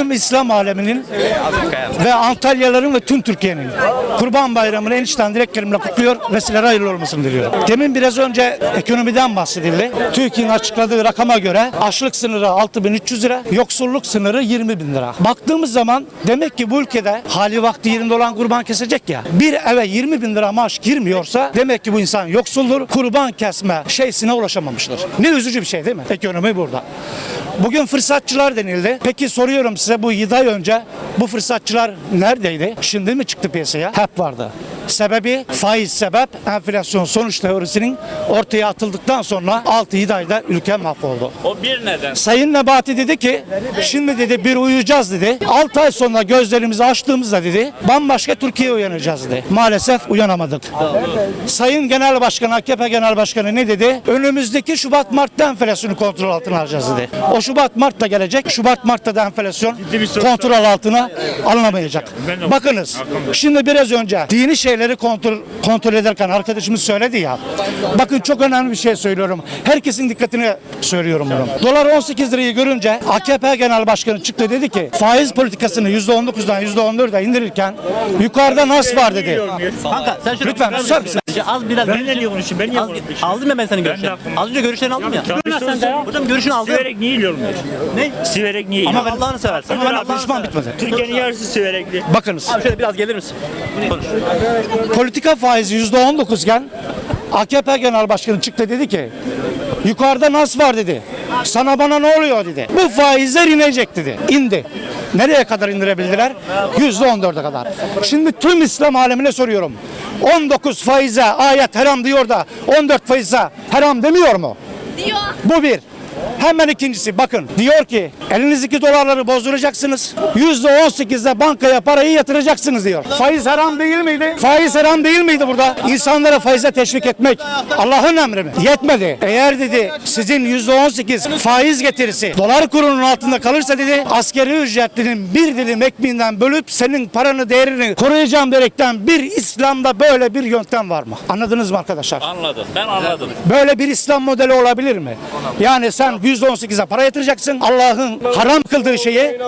Tüm İslam aleminin ve Antalyaların ve tüm Türkiye'nin Kurban Bayramı'nı en içten dileklerimle kutluyor ve sizlere hayırlı olmasını diliyorum. Demin biraz önce ekonomiden bahsedildi. TÜİK'in açıkladığı rakama göre açlık sınırı 6300 lira, yoksulluk sınırı 20 bin lira. Baktığımız zaman demek ki bu ülkede hali vakti yerinde olan kurban kesecek ya. Bir eve 20 bin lira maaş girmiyorsa demek ki bu insan yoksuldur. Kurban kesme şeysine ulaşamamıştır. Ne üzücü bir şey değil mi? Ekonomi burada. Bugün fırsatçılar denildi. Peki soruyorum size bu 7 ay önce bu fırsatçılar neredeydi? Şimdi mi çıktı piyasaya? Hep vardı. Sebebi faiz sebep enflasyon sonuç teorisinin ortaya atıldıktan sonra 6-7 ayda ülke mahvoldu. O bir neden. Sayın Nebati dedi ki şimdi dedi bir uyuyacağız dedi. 6 ay sonra gözlerimizi açtığımızda dedi bambaşka Türkiye uyanacağız dedi. Maalesef uyanamadık. Sayın Genel Başkan AKP Genel Başkanı ne dedi? Önümüzdeki Şubat Mart'ta enflasyonu kontrol altına alacağız dedi. O Şubat Mart'ta gelecek. Şubat Mart'ta da enflasyon kontrol altına alınamayacak. Bakınız şimdi biraz önce dini şeyleri kontrol, kontrol ederken arkadaşımız söyledi ya. Bakın çok önemli bir şey söylüyorum. Herkesin dikkatini söylüyorum bunu. Dolar 18 lirayı görünce AKP Genel Başkanı çıktı dedi ki faiz politikasını %19'dan %14'e indirirken yukarıda nas var dedi. Kanka sen şöyle Lütfen, susar mısın? Az biraz. Ben ne diye konuşayım? Ben niye konuşayım? Aldım ya ben senin görüşlerini. Az önce görüşlerini aldım ya. Sen de Hocam görüşünü aldım. Siverek niye yiyorum Ne? Siverek niye Ama yiyorum? Allah'ını seversen. Ama ben Allah'ını seversen. bitmedi. Türkiye'nin yarısı siverekli. Bakınız Abi şöyle biraz gelir misin? Konuş. politika faizi %19 iken AKP Genel Başkanı çıktı dedi ki yukarıda nas var dedi. Sana bana ne oluyor dedi. Bu faizler inecek dedi. İndi. Nereye kadar indirebildiler? %14'e kadar. Şimdi tüm İslam alemine soruyorum. 19 faize ayet haram diyor da 14 faize haram demiyor mu? Diyor. Bu bir. Hemen ikincisi bakın diyor ki elinizdeki dolarları bozduracaksınız. Yüzde on sekizde bankaya parayı yatıracaksınız diyor. Faiz haram değil miydi? Faiz haram değil miydi burada? İnsanlara faize teşvik etmek Allah'ın emri mi? Yetmedi. Eğer dedi sizin yüzde on sekiz faiz getirisi dolar kurunun altında kalırsa dedi askeri ücretlinin bir dilim ekmeğinden bölüp senin paranı değerini koruyacağım diyerekten bir İslam'da böyle bir yöntem var mı? Anladınız mı arkadaşlar? Anladım. Ben anladım. Böyle bir İslam modeli olabilir mi? Yani sen %18'e para yatıracaksın. Allah'ın haram kıldığı şeyi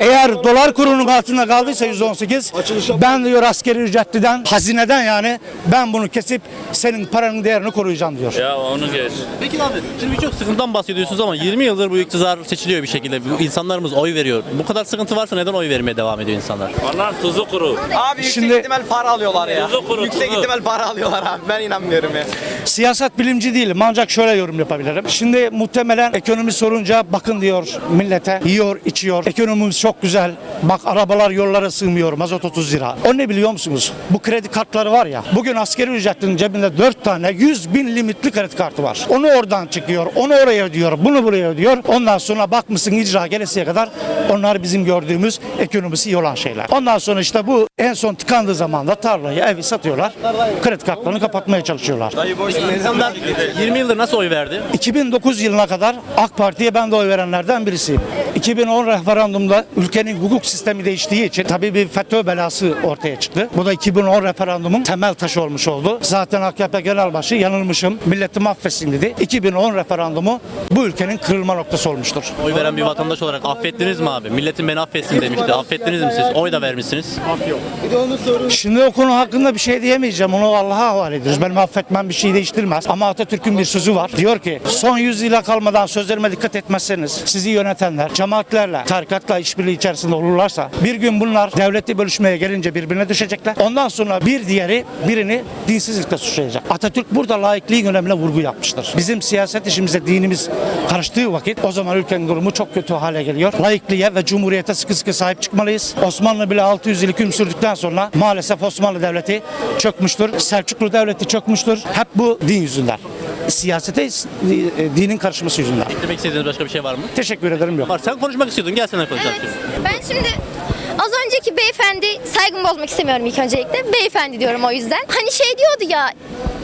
eğer dolar kurunun altında kaldıysa %18 ben diyor askeri ücretliden hazineden yani ben bunu kesip senin paranın değerini koruyacağım diyor. Ya onu geç. Peki abi şimdi birçok sıkıntıdan bahsediyorsunuz ama 20 yıldır bu iktidar seçiliyor bir şekilde. Bu insanlarımız oy veriyor. Bu kadar sıkıntı varsa neden oy vermeye devam ediyor insanlar? Vallahi tuzu kuru. Abi yüksek Şimdi- ihtimal para alıyorlar ya. Tuzu kuru, yüksek tuzu. ihtimal para alıyorlar abi. Ben inanmıyorum ya. Siyaset bilimci değilim ancak şöyle yorum yapabilirim. Şimdi muhtemelen ekonomi sorunca bakın diyor millete yiyor içiyor. Ekonomimiz çok güzel. Bak arabalar yollara sığmıyor mazot 30 lira. O ne biliyor musunuz? Bu kredi kartları var ya. Bugün askeri ücretlinin cebinde 4 tane 100 bin limitli kredi kartı var. Onu oradan çıkıyor. Onu oraya ödüyor. Bunu buraya ödüyor. Ondan sonra bakmışsın icra gelesiye kadar onlar bizim gördüğümüz ekonomisi iyi olan şeyler. Ondan sonra işte bu en son tıkandığı zaman da tarlayı evi satıyorlar. Kredi kartlarını kapatmaya çalışıyorlar. İnsanlar 20 yıldır nasıl oy verdi? 2009 yılına kadar AK Parti'ye ben de oy verenlerden birisiyim. 2010 referandumda ülkenin hukuk sistemi değiştiği için tabii bir FETÖ belası ortaya çıktı. Bu da 2010 referandumun temel taşı olmuş oldu. Zaten AKP Genel Başı yanılmışım, milleti mahvetsin dedi. 2010 referandumu bu ülkenin kırılma noktası olmuştur. Oy veren bir vatandaş olarak affettiniz mi abi? Milletin beni affetsin demişti. Affettiniz mi siz? Oy da vermişsiniz. Şimdi o konu hakkında bir şey diyemeyeceğim. Onu Allah'a havale ediyoruz. Benim affetmem bir şey değiştirmez. Ama Atatürk'ün bir sözü var. Diyor ki son yüzyıla kalmadan sözlerime dikkat etmezseniz sizi yönetenler cemaatlerle, tarikatla işbirliği içerisinde olurlarsa bir gün bunlar devleti bölüşmeye gelince birbirine düşecekler. Ondan sonra bir diğeri birini dinsizlikle suçlayacak. Atatürk burada laikliğin önemine vurgu yapmıştır. Bizim siyaset işimize dinimiz karıştığı vakit o zaman ülkenin durumu çok kötü hale geliyor. Laikliğe ve cumhuriyete sıkı sıkı sahip çıkmalıyız. Osmanlı bile 600 yıl hüküm sürdükten sonra maalesef Osmanlı Devleti çökmüştür. Selçuklu Devleti çökmüştür. Hep bu din yüzünden. Siyasete e, dinin karışması yüzünden. Demek istediğiniz başka bir şey var mı? Teşekkür ederim yok. Var. Sen konuşmak istiyordun. Gel seninle konuşalım. Evet. Ben şimdi az önceki beyefendi saygımı bozmak istemiyorum ilk öncelikle. Beyefendi diyorum o yüzden. Hani şey diyordu ya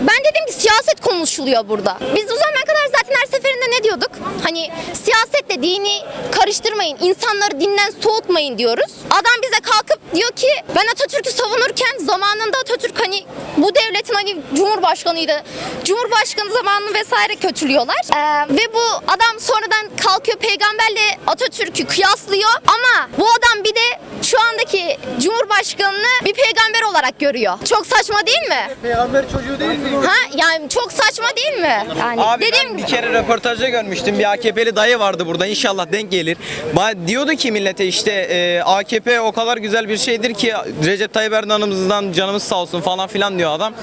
ben dedim ki siyaset konuşuluyor burada. Biz o zamana kadar zaten Zaten her seferinde ne diyorduk? Hani siyasetle dini karıştırmayın, insanları dinden soğutmayın diyoruz. Adam bize kalkıp diyor ki ben Atatürk'ü savunurken zamanında Atatürk hani bu devletin hani Cumhurbaşkanıydı. Cumhurbaşkanı zamanını vesaire kötülüyorlar. Ee, ve bu adam sonradan kalkıyor peygamberle Atatürk'ü kıyaslıyor ama bu adam bir de şu andaki Cumhurbaşkanını bir peygamber olarak görüyor. Çok saçma değil mi? Peygamber çocuğu değil mi? Ha yani çok saçma değil mi? Yani Abi dediğim ben bir kere röportajda görmüştüm. Bir AKP'li dayı vardı burada. İnşallah denk gelir. Ba- diyordu ki millete işte e, AKP o kadar güzel bir şeydir ki Recep Tayyip Erdoğan'ımızdan canımız sağ olsun falan filan diyor adam.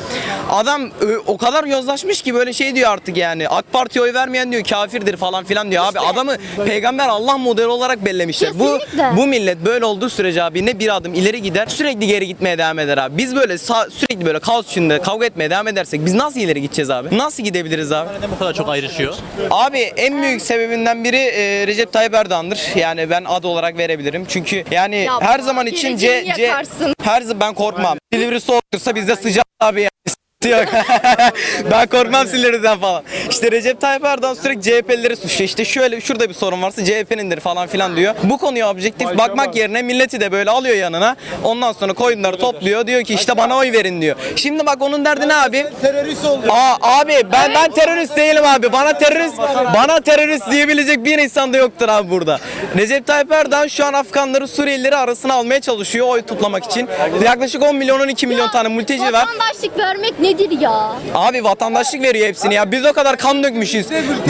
Adam e, o kadar yozlaşmış ki böyle şey diyor artık yani. AK Parti'ye oy vermeyen diyor kafirdir falan filan diyor. Abi adamı peygamber Allah modeli olarak bellemişler. Bu Kesinlikle. bu millet böyle olduğu sürece abi ne bir adım ileri gider sürekli geri gitmeye devam eder abi. Biz böyle sürekli böyle kaos içinde kavga etmeye devam edersek biz nasıl ileri gideceğiz abi? Nasıl gidebiliriz abi? Neden bu kadar çok ayrışıyor? Abi en büyük sebebinden biri e, Recep Tayyip Erdoğan'dır. Yani ben ad olarak verebilirim. Çünkü yani Ya her zaman için C, C her zaman ben korkmam. Silivri soğuktursa bizde sıcak abi yani. Yok. ben korkmam Silivri'den falan. İşte Recep Tayyip Erdoğan sürekli CHP'lileri suçluyor. İşte şöyle şurada bir sorun varsa CHP'nindir falan filan diyor. Bu konuya objektif bakmak yerine milleti de böyle alıyor yanına. Ondan sonra koyunları topluyor. Diyor ki işte bana oy verin diyor. Şimdi bak onun derdi ne abi? Terörist oldu. Aa abi ben ben terörist değilim abi. Bana terörist bana terörist diyebilecek bir insan da yoktur abi burada. Recep Tayyip Erdoğan şu an Afganları Suriyelileri arasına almaya çalışıyor oy toplamak için. Yaklaşık 10 milyon 12 milyon tane mülteci var. Vatandaşlık vermek nedir ya? Abi vatandaşlık veriyor hepsini ya. Biz o kadar kan dökmüşüz.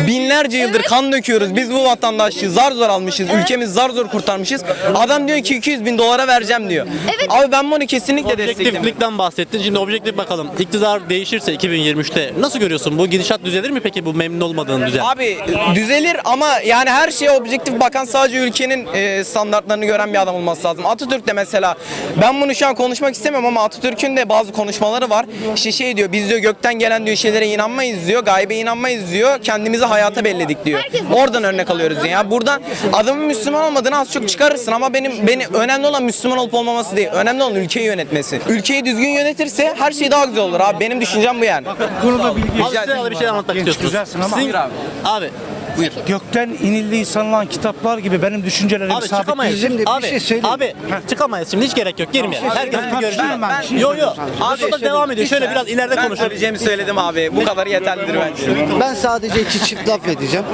Binlerce yıldır kan döküyoruz. Biz bu vatandaşlığı zar zor almışız. Ülkemizi zar zor kurtarmışız. Adam diyor ki 200 bin dolara vereceğim diyor. Evet. Abi ben bunu kesinlikle destekliyorum. Objektiflikten bahsettin. Şimdi objektif bakalım. İktidar değişirse 2023'te nasıl görüyorsun? Bu gidişat düzelir mi peki bu memnun olmadığın düzen? Abi düzelir ama yani her şeye objektif bakan sadece ülkenin e, standartlarını gören bir adam olması lazım. Atatürk de mesela ben bunu şu an konuşmak istemiyorum ama Atatürk'ün de bazı konuşmaları var. İşte şey diyor biz diyor gökten gelen diyor şeylere inanmayız diyor. Gaybe inanmayız diyor. Kendimizi hayata belledik diyor. Oradan örnek alıyoruz. Ya buradan adamın Müslüman olmadığını az çok çıkarırsın ama benim beni önemli olan Müslüman olup olmaması değil. Önemli olan ülkeyi yönetmesi. Ülkeyi düzgün yönetirse her şey daha güzel olur abi. Benim düşüncem bu yani. Konuda bilgi Abi size bir şey anlatmak istiyorsunuz. güzelsin ama- Sizin- abi. Buyur. Gökten inildiği sanılan kitaplar gibi benim düşüncelerimi Abi sabit çıkamayız. Şimdi bir abi, şey söyleyeyim. Abi çıkamayız şimdi hiç gerek yok. Girmeyelim. Herkesin bir görüşü Ben- ben var. bir şey Yo yo. söyleyeyim Abi Abi, devam ediyor. Şöyle biraz ileride Ben konuşalım. söyleyeceğimi söyledim abi. Bu kadar yeterlidir bence. Ben sadece iki çift laf edeceğim.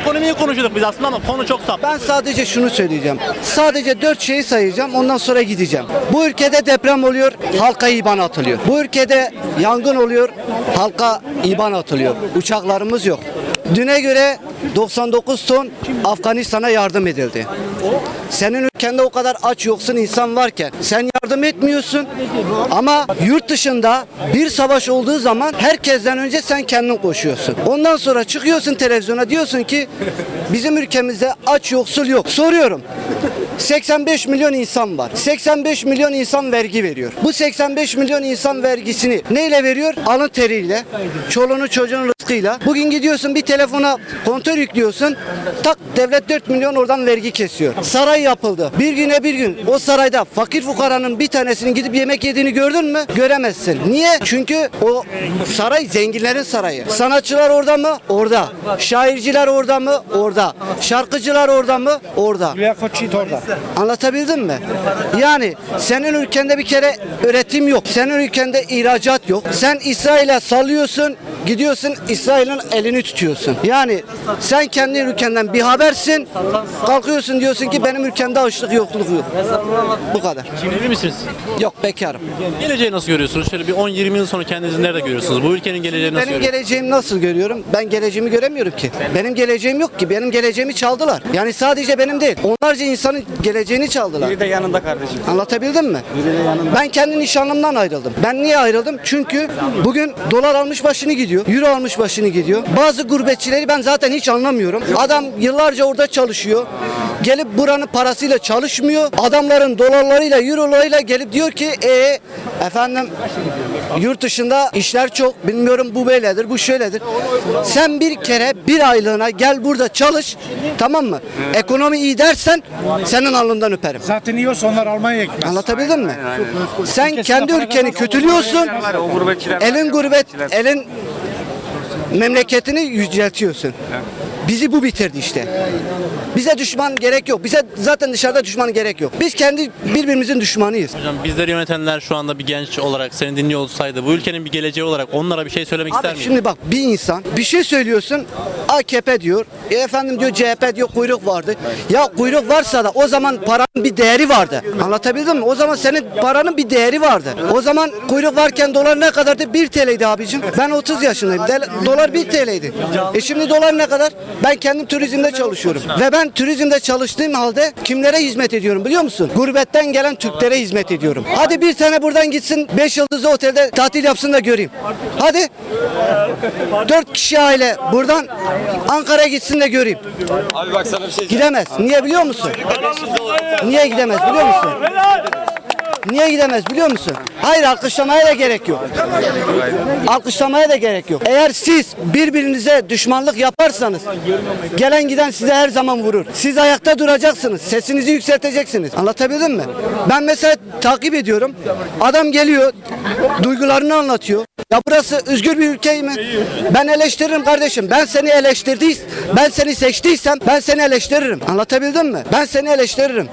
Ekonomiyi konuşuyorduk biz aslında ama konu çok sap. Ben sadece şunu söyleyeceğim. Sadece dört şeyi sayacağım ondan sonra gideceğim. Bu ülkede deprem oluyor, halka iban atılıyor. Bu ülkede yangın oluyor, halka iban atılıyor. Uçaklarımız yok. Düne göre 99 ton Afganistan'a yardım edildi. Senin ülkende o kadar aç yoksun insan varken sen yardım etmiyorsun ama yurt dışında bir savaş olduğu zaman herkesten önce sen kendin koşuyorsun. Ondan sonra çıkıyorsun televizyona diyorsun ki bizim ülkemizde aç yoksul yok. Soruyorum. 85 milyon insan var. 85 milyon insan vergi veriyor. Bu 85 milyon insan vergisini neyle veriyor? Alın teriyle, çoluğunu çocuğun rızkıyla. Bugün gidiyorsun bir telefona kontör yüklüyorsun. Tak devlet 4 milyon oradan vergi kesiyor. Saray yapıldı. Bir güne bir gün o sarayda fakir fukaranın bir tanesinin gidip yemek yediğini gördün mü? Göremezsin. Niye? Çünkü o saray zenginlerin sarayı. Sanatçılar orada mı? Orada. Şairciler orada mı? Orada. Şarkıcılar orada mı? Orada. Hülya Koçyiğit orada. Anlatabildim mi? Yani senin ülkende bir kere üretim yok. Senin ülkende ihracat yok. Sen İsrail'e salıyorsun, gidiyorsun İsrail'in elini tutuyorsun. Yani sen kendi ülkenden bir habersin, kalkıyorsun diyorsun ki benim ülkemde açlık yokluk yok. Bu kadar. Evli misiniz? Yok bekarım. Geleceği nasıl görüyorsunuz? Şöyle bir 10-20 yıl sonra kendinizi nerede görüyorsunuz? Bu ülkenin geleceğini nasıl Benim görüyorsunuz? geleceğimi nasıl görüyorum? Ben geleceğimi göremiyorum ki. Benim geleceğim yok ki. Benim geleceğimi çaldılar. Yani sadece benim değil. Onlarca insanın geleceğini çaldılar. Bir de yanında kardeşim. Anlatabildim mi? Ben kendi nişanlımdan ayrıldım. Ben niye ayrıldım? Çünkü bugün dolar almış başını gidiyor. Euro almış başını gidiyor. Bazı gurbetçileri ben zaten hiç anlamıyorum. Adam yıllarca orada çalışıyor. Gelip buranın parasıyla çalışmıyor. Adamların dolarlarıyla, eurolarıyla gelip diyor ki e efendim yurt dışında işler çok. Bilmiyorum bu böyledir, bu şöyledir. Sen bir kere bir aylığına gel burada çalış. Tamam mı? Ekonomi iyi dersen senin alnından öperim. Zaten iyi olsa onlar Almanya'ya gitmez. Anlatabildim mi? Sen kendi ülkeni kötülüyorsun. Elin gurbet, elin memleketini yüceltiyorsun. Bizi bu bitirdi işte. Bize düşman gerek yok. Bize zaten dışarıda düşman gerek yok. Biz kendi birbirimizin düşmanıyız. Hocam bizleri yönetenler şu anda bir genç olarak seni dinliyor olsaydı bu ülkenin bir geleceği olarak onlara bir şey söylemek ister Abi miydin? şimdi bak bir insan bir şey söylüyorsun AKP diyor. E efendim diyor CHP diyor kuyruk vardı. Ya kuyruk varsa da o zaman paranın bir değeri vardı. Anlatabildim mi? O zaman senin paranın bir değeri vardı. O zaman kuyruk varken dolar ne kadardı? 1 TL'ydi abicim. Ben 30 yaşındayım. Del- dolar 1 TL'ydi. E şimdi dolar ne kadar? Ben kendim turizmde çalışıyorum. Ve ben turizmde çalıştığım halde kimlere hizmet ediyorum biliyor musun? Gurbetten gelen Türklere hizmet ediyorum. Hadi bir tane buradan gitsin 5 yıldızlı otelde tatil yapsın da göreyim. Hadi. Dört kişi aile buradan Ankara'ya gitsin de göreyim. Abi bak sana bir şey Gidemez. Niye biliyor musun? Niye gidemez biliyor musun? Niye gidemez biliyor musun? Hayır alkışlamaya da gerek yok. Alkışlamaya da gerek yok. Eğer siz birbirinize düşmanlık yaparsanız gelen giden size her zaman vurur. Siz ayakta duracaksınız. Sesinizi yükselteceksiniz. Anlatabildim mi? Ben mesela takip ediyorum. Adam geliyor duygularını anlatıyor. Ya burası özgür bir ülke mi? Ben eleştiririm kardeşim. Ben seni eleştirdiysem, ben seni seçtiysem ben seni eleştiririm. Anlatabildim mi? Ben seni eleştiririm.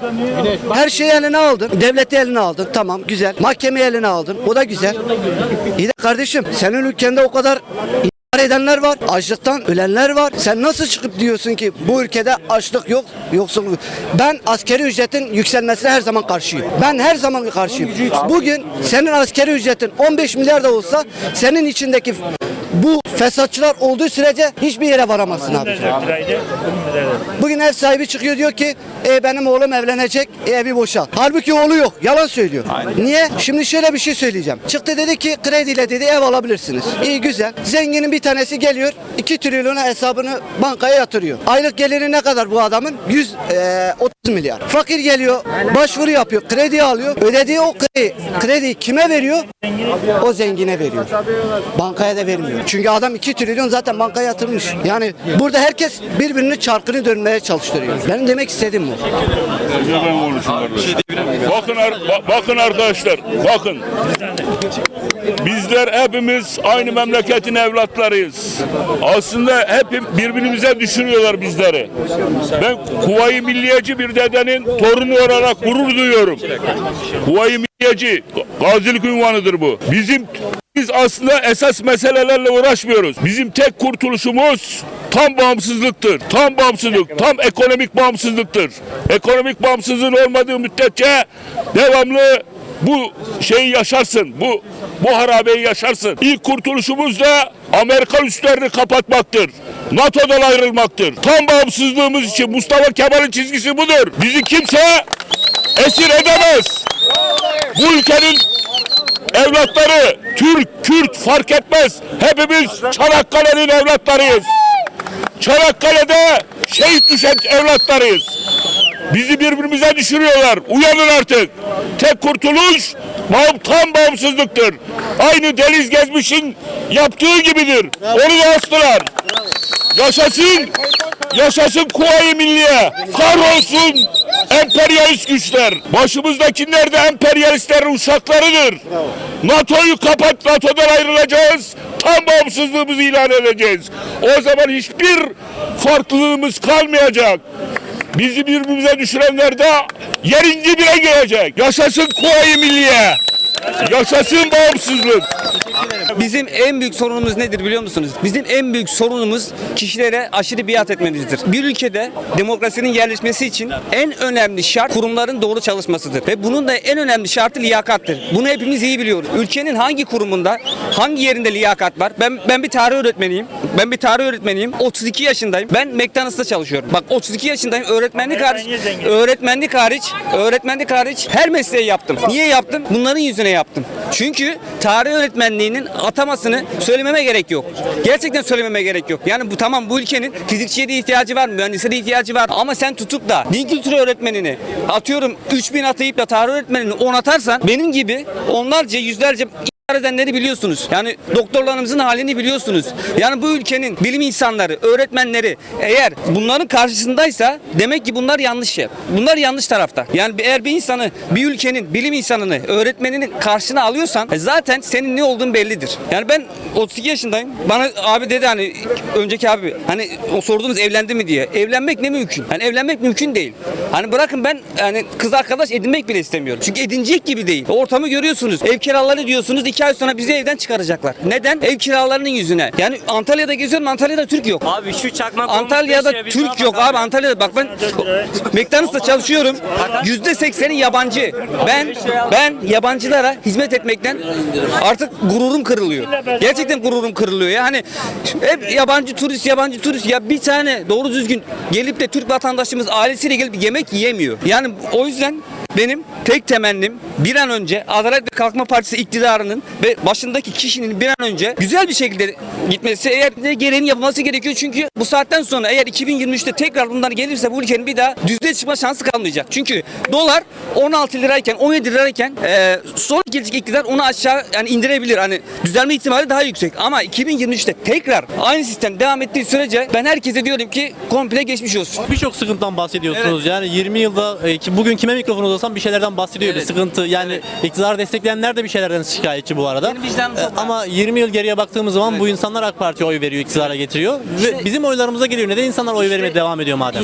Her şeyi eline aldın. Devleti eline aldın. Tamam güzel. Mahkemeyi eline aldın. O da güzel. İyi de kardeşim senin ülkende o kadar İntihar edenler var, açlıktan ölenler var. Sen nasıl çıkıp diyorsun ki bu ülkede açlık yok, yoksulluk. Ben askeri ücretin yükselmesine her zaman karşıyım. Ben her zaman karşıyım. Bugün senin askeri ücretin 15 milyar da olsa senin içindeki bu fesatçılar olduğu sürece hiçbir yere varamazsın abi. Bugün ev sahibi çıkıyor diyor ki e, benim oğlum evlenecek e, evi boşalt. Halbuki oğlu yok. Yalan söylüyor. Niye? Şimdi şöyle bir şey söyleyeceğim. Çıktı dedi ki krediyle dedi ev alabilirsiniz. İyi güzel. Zenginin bir tanesi geliyor 2 trilyona hesabını bankaya yatırıyor. Aylık geliri ne kadar bu adamın? 100 e, 30 milyar. Fakir geliyor başvuru yapıyor kredi alıyor. Ödediği o kredi, krediyi kime veriyor? O zengine veriyor. Bankaya da vermiyor. Çünkü adam 2 trilyon zaten bankaya yatırmış. Yani burada herkes birbirini çarkını dönmeye çalıştırıyor. Benim demek istediğim bu. Bakın bakın arkadaşlar, bakın. Bizler hepimiz aynı memleketin evlatlarıyız. Aslında hep birbirimize düşünüyorlar bizleri. Ben Kuvayi Milliyeci bir dedenin torunu olarak gurur duyuyorum. Kuvayi Milliyeci, gazilik ünvanıdır bu. Bizim biz aslında esas meselelerle uğraşmıyoruz. Bizim tek kurtuluşumuz tam bağımsızlıktır. Tam bağımsızlık, tam ekonomik bağımsızlıktır. Ekonomik bağımsızlığın olmadığı müddetçe devamlı bu şeyi yaşarsın. Bu bu harabeyi yaşarsın. İlk kurtuluşumuz da Amerikan üslerini kapatmaktır. NATO'dan ayrılmaktır. Tam bağımsızlığımız için Mustafa Kemal'in çizgisi budur. Bizi kimse esir edemez. Bu ülkenin evlatları Türk, Kürt fark etmez. Hepimiz Çanakkale'nin evlatlarıyız. Çanakkale'de şehit düşen evlatlarıyız. Bizi birbirimize düşürüyorlar. Uyanın artık. Tek kurtuluş bağım, tam bağımsızlıktır. Aynı Deniz Gezmiş'in yaptığı gibidir. Onu da astılar. Yaşasın, yaşasın Kuvayi Milliye. Kahrolsun emperyalist güçler. Başımızdakiler de emperyalistlerin uşaklarıdır. NATO'yu kapat, NATO'dan ayrılacağız. Tam bağımsızlığımızı ilan edeceğiz. O zaman hiçbir farklılığımız kalmayacak. Bizi birbirimize düşürenler de yerin dibine gelecek. Yaşasın Kuvayi Milliye. Yaşasın bağımsızlık. Bizim en büyük sorunumuz nedir biliyor musunuz? Bizim en büyük sorunumuz kişilere aşırı biat etmemizdir. Bir ülkede demokrasinin yerleşmesi için en önemli şart kurumların doğru çalışmasıdır. Ve bunun da en önemli şartı liyakattır. Bunu hepimiz iyi biliyoruz. Ülkenin hangi kurumunda, hangi yerinde liyakat var? Ben ben bir tarih öğretmeniyim. Ben bir tarih öğretmeniyim. 32 yaşındayım. Ben McDonald's'ta çalışıyorum. Bak 32 yaşındayım. Öğretmenlik hariç, öğretmenlik hariç, öğretmenlik hariç her mesleği yaptım. Niye yaptım? Bunların yüzüne yaptım. Çünkü tarih öğretmenliğinin atamasını söylememe gerek yok. Gerçekten söylememe gerek yok. Yani bu tamam bu ülkenin fizikçiye de ihtiyacı var, mühendise de ihtiyacı var. Ama sen tutup da din kültürü öğretmenini atıyorum 3000 atayıp da tarih öğretmenini 10 atarsan benim gibi onlarca yüzlerce edenleri biliyorsunuz. Yani doktorlarımızın halini biliyorsunuz. Yani bu ülkenin bilim insanları, öğretmenleri eğer bunların karşısındaysa demek ki bunlar yanlış şey. Bunlar yanlış tarafta. Yani eğer bir insanı, bir ülkenin bilim insanını, öğretmeninin karşına alıyorsan e, zaten senin ne olduğun bellidir. Yani ben 32 yaşındayım. Bana abi dedi hani önceki abi hani o sorduğunuz evlendi mi diye. Evlenmek ne mümkün? Hani evlenmek mümkün değil. Hani bırakın ben hani kız arkadaş edinmek bile istemiyorum. Çünkü edinecek gibi değil. Ortamı görüyorsunuz. Ev kiraları diyorsunuz. İki ay sonra bizi evden çıkaracaklar. Neden? Ev kiralarının yüzüne. Yani Antalya'da geziyorum. Antalya'da Türk yok. Abi şu çakmak Antalya'da biz Türk yok yapak abi Antalya'da bak ben McDonald's'ta çalışıyorum. Yüzde sekseni yabancı. Ben ben yabancılara hizmet etmekten artık gururum kırılıyor. Gerçekten gururum kırılıyor. Yani hep yabancı turist yabancı turist ya bir tane doğru düzgün gelip de Türk vatandaşımız ailesiyle gelip yemek yiyemiyor. Yani o yüzden benim tek temennim bir an önce Adalet ve Kalkınma Partisi iktidarının ve başındaki kişinin bir an önce güzel bir şekilde gitmesi eğer de gereğini yapılması gerekiyor. Çünkü bu saatten sonra eğer 2023'te tekrar bunlar gelirse bu ülkenin bir daha düzde çıkma şansı kalmayacak. Çünkü dolar 16 lirayken 17 lirayken e, son gelecek iktidar onu aşağı yani indirebilir. Hani düzelme ihtimali daha yüksek. Ama 2023'te tekrar aynı sistem devam ettiği sürece ben herkese diyorum ki komple geçmiş olsun. Birçok sıkıntıdan bahsediyorsunuz. Yani 20 yılda e, bugün kime mikrofon uzatsam bir şeylerden bahsediyor. Bir Evet. sıkıntı. Yani iktidarı destekleyenler de bir şeylerden şikayetçi bu arada. Benim vicdanım çok E, Ama 20 yıl geriye baktığımız zaman bu insanlar AK Parti'ye oy veriyor, iktidara getiriyor. Ve bizim oylarımıza geliyor. Neden insanlar oy vermeye devam ediyor madem?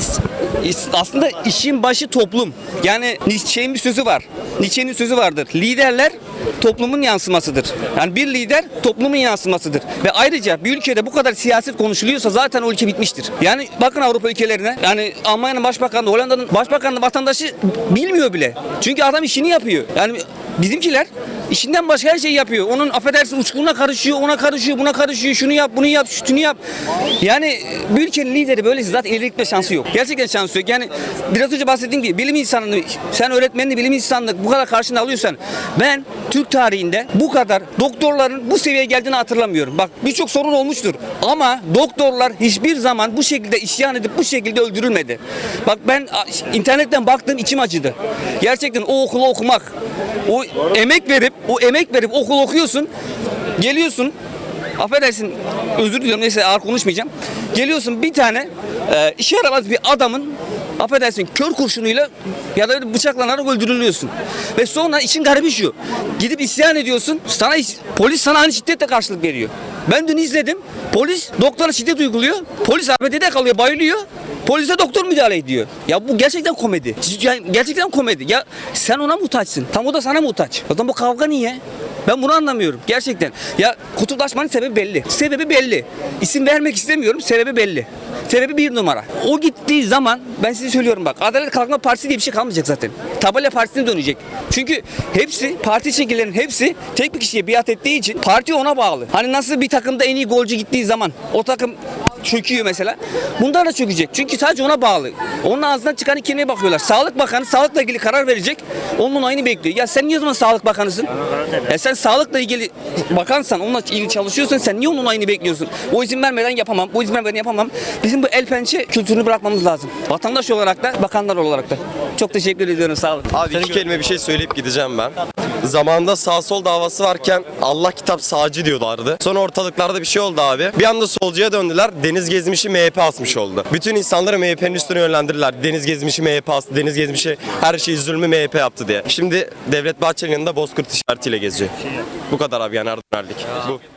İs- Aslında işin başı toplum. Yani Nietzsche'nin bir sözü var. Nietzsche'nin sözü vardır. Liderler toplumun yansımasıdır. Yani bir lider toplumun yansımasıdır. Ve ayrıca bir ülkede bu kadar siyaset konuşuluyorsa zaten o ülke bitmiştir. Yani bakın Avrupa ülkelerine. Yani Almanya'nın başbakanı, Hollanda'nın başbakanı vatandaşı bilmiyor bile. Çünkü adam işini yapıyor. Yani bizimkiler işinden başka her şeyi yapıyor. Onun affedersin uçkuruna karışıyor, ona karışıyor, buna karışıyor. Şunu yap, bunu yap, şunu yap. Yani bir ülkenin lideri böylesi zaten ilerletme şansı yok. Gerçekten şansı yok. Yani biraz önce bahsettiğim gibi bilim insanını, sen öğretmenini bilim insanını bu kadar karşına alıyorsan ben Türk tarihinde bu kadar doktorların bu seviyeye geldiğini hatırlamıyorum. Bak birçok sorun olmuştur ama doktorlar hiçbir zaman bu şekilde isyan edip bu şekilde öldürülmedi. Bak ben internetten baktım içim acıdı. Gerçekten o okulu okumak, o emek verip o emek verip okul okuyorsun. Geliyorsun affedersin özür diliyorum neyse ağır konuşmayacağım. Geliyorsun bir tane e, işe yaramaz bir adamın affedersin kör kurşunuyla ya da bıçaklanarak öldürülüyorsun. Ve sonra işin garibi şu. Gidip isyan ediyorsun. Sana is- polis sana aynı şiddetle karşılık veriyor. Ben dün izledim. Polis doktora şiddet uyguluyor. Polis ABD'de kalıyor, bayılıyor. Polise doktor müdahale ediyor. Ya bu gerçekten komedi. Yani gerçekten komedi. Ya sen ona muhtaçsın. Tam o da sana muhtaç. O zaman bu kavga niye? Ben bunu anlamıyorum gerçekten. Ya kutuplaşmanın sebebi belli. Sebebi belli. İsim vermek istemiyorum. Sebebi belli. Sebebi bir numara. O gittiği zaman ben size söylüyorum bak Adalet Kalkınma Partisi diye bir şey kalmayacak zaten. Tabela Partisi'ne dönecek. Çünkü hepsi parti çekillerin hepsi tek bir kişiye biat ettiği için parti ona bağlı. Hani nasıl bir takımda en iyi golcü gittiği zaman o takım çöküyor mesela. Bunlar da çökecek. Çünkü sadece ona bağlı. Onun ağzından çıkan ikiye bakıyorlar. Sağlık Bakanı sağlıkla ilgili karar verecek. Onun onayını bekliyor. Ya sen niye o zaman Sağlık Bakanısın? Ya sen sağlıkla ilgili bakansan, onunla ilgili çalışıyorsan sen niye onun onayını bekliyorsun? O izin vermeden yapamam. Bu izin vermeden yapamam. Bizim bu el pençe kültürünü bırakmamız lazım. Vatandaş olarak da, bakanlar olarak da. Çok teşekkür ediyorum. Sağ olun. Abi iki kelime bir şey söyleyip gideceğim ben. Zamanında sağ sol davası varken Allah kitap sağcı diyorlardı. Sonra ortalıklarda bir şey oldu abi. Bir anda solcuya döndüler. Deniz Gezmiş'i MHP asmış oldu. Bütün insanları MHP'nin üstüne yönlendirdiler. Deniz Gezmiş'i MHP astı. Deniz Gezmiş'i her şeyi zulmü MHP yaptı diye. Şimdi Devlet Bahçeli'nin yanında bozkurt işaretiyle geziyor. Bu kadar abi yani ardınarlık. Bu.